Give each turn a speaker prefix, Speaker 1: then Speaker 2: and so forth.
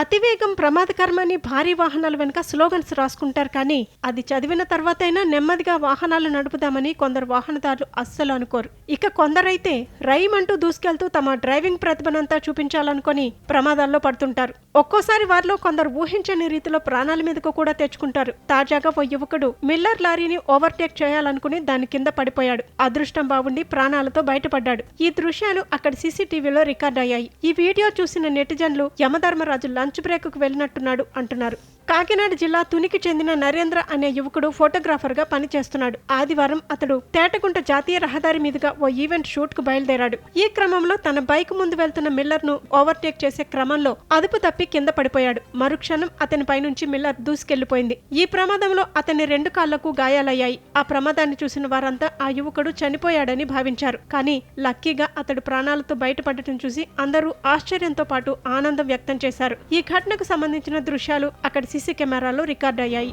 Speaker 1: అతివేగం ప్రమాదకరమని భారీ వాహనాల వెనుక స్లోగన్స్ రాసుకుంటారు కానీ అది చదివిన తర్వాతైనా నెమ్మదిగా వాహనాలు నడుపుదామని కొందరు వాహనదారులు అస్సలు అనుకోరు. ఇక కొందరైతే రైమ్ అంటూ దూసుకెళ్తూ తమ డ్రైవింగ్ ప్రతిభనంతా చూపించాలనుకుని ప్రమాదాల్లో పడుతుంటారు. ఒక్కోసారి వారిలో కొందరు ఊహించని రీతిలో ప్రాణాల మీదకు కూడా తెచ్చుకుంటారు. తాజాగా ఓ యువకుడు మిల్లర్ లారీని ఓవర్టేక్ చేయాలనుకుని దాని కింద పడిపోయాడు. అదృష్టం బాగుండి ప్రాణాలతో బయటపడ్డాడు. ఈ దృశ్యాలు అక్కడ సీసీటీవీలో రికార్డ్ అయ్యాయి ఈ వీడియో చూసిన నెటిజన్లు యమధర్మరాజు లంచ్ బ్రేక్కు వెళ్ళినట్టున్నాడు అంటున్నారు. కాకినాడ జిల్లా తునికి చెందిన నరేంద్ర అనే యువకుడు ఫోటోగ్రాఫర్గా పనిచేస్తున్నాడు. ఆదివారం అతడు తేటగుంట జాతీయ రహదారి మీదుగా ఓ ఈవెంట్ షూట్కు బయలుదేరాడు. ఈ క్రమంలో తన బైక్ ముందు వెళ్తున్న మిల్లర్ను ఓవర్టేక్ చేసే క్రమంలో అదుపు తప్పి కింద పడిపోయాడు. మరుక్షణం అతని పైనుంచి మిల్లర్ దూసుకెళ్ళిపోయింది ఈ ప్రమాదంలో అతని రెండు కాళ్ళకు గాయాలయ్యాయి. ఆ ప్రమాదాన్ని చూసిన వారంతా ఆ యువకుడు చనిపోయాడని భావించారు. కానీ లక్కీగా అతడు ప్రాణాలతో బయటపడటం చూసి అందరూ ఆశ్చర్యంతో పాటు ఆనందం వ్యక్తం చేశారు. ఈ ఘటనకు సంబంధించిన దృశ్యాలు అక్కడి సీసీ కెమెరాలో రికార్డ్ అయ్యాయి